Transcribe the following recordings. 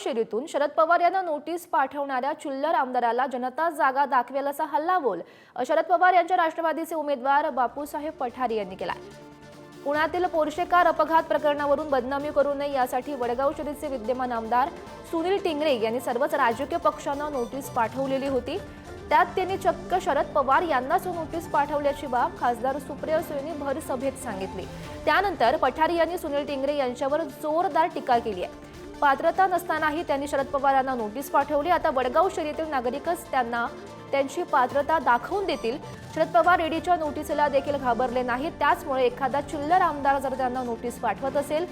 शेरीतून शरद पवार यांना नोटीस पाठवणाऱ्या चुल्लर आमदाराला जनता जागा दाखवेल असा हल्लाबोल शरद पवार यांच्या राष्ट्रवादीचे उमेदवार बापूसाहेब पठारे यांनी केला. पुण्यातील पोर्शे कार अपघात प्रकरणावरून बदनामी करू नये यासाठी वडगाव शरीरचे विद्यमान आमदार सुनील टिंगरे यांनी सर्वच राजकीय पक्षांना नोटीस पाठवलेली होती. त्यात त्यांनी चक्क शरद पवार यांनाच नोटीस पाठवल्याची बाब खासदार सुप्रिया सुळेंनी भर सभेत सांगितली. त्यानंतर पठारे यांनी सुनील टिंगरे यांच्यावर जोरदार टीका केली आहे. पात्रता नसतानाही त्यांनी शरद पवारांना नोटीस पाठवली. आता वडगाव शहरीतील नागरिकच त्यांना त्यांची पात्रता दाखवून देतील. शरद पवार ईडीच्या नोटीसला देखील घाबरले नाहीत. त्याचमुळे एखादा चिल्लर आमदार जर त्यांना नोटीस पाठवत असेल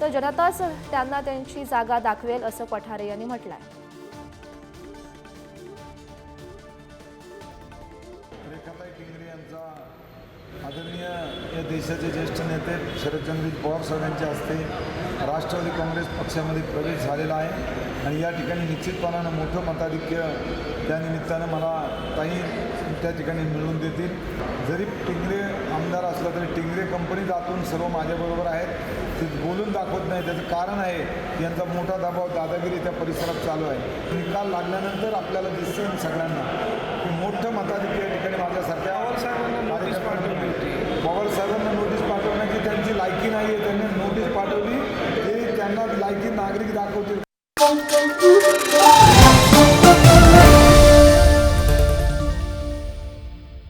तर जनताच त्यांना त्यांची जागा दाखवेल असं पठारे यांनी म्हटलंय. आहे आदरणीय देशाचे ज्येष्ठ नेते शरदचंद्रजी पवार साहेबांच्या हस्ते राष्ट्रवादी काँग्रेस पक्षामध्ये प्रवेश झालेला आहे. आणि या ठिकाणी निश्चितपणानं मोठं मताधिक्य त्यानिमित्तानं मला ताई त्या ठिकाणी मिळवून देतील. जरी टिंगरे आमदार असला तरी टिंगरे कंपनीत आतून सर्व माझ्याबरोबर आहेत. ते बोलून दाखवत नाही. त्याचं कारण आहे की यांचा मोठा दबाव दादागिरी त्या परिसरात चालू आहे. निकाल लागल्यानंतर आपल्याला दिसतं सगळ्यांना की मोठं मताधिक्य या ठिकाणी माझ्यासारख्या त्यांना लायकी नागरिक दाखवतील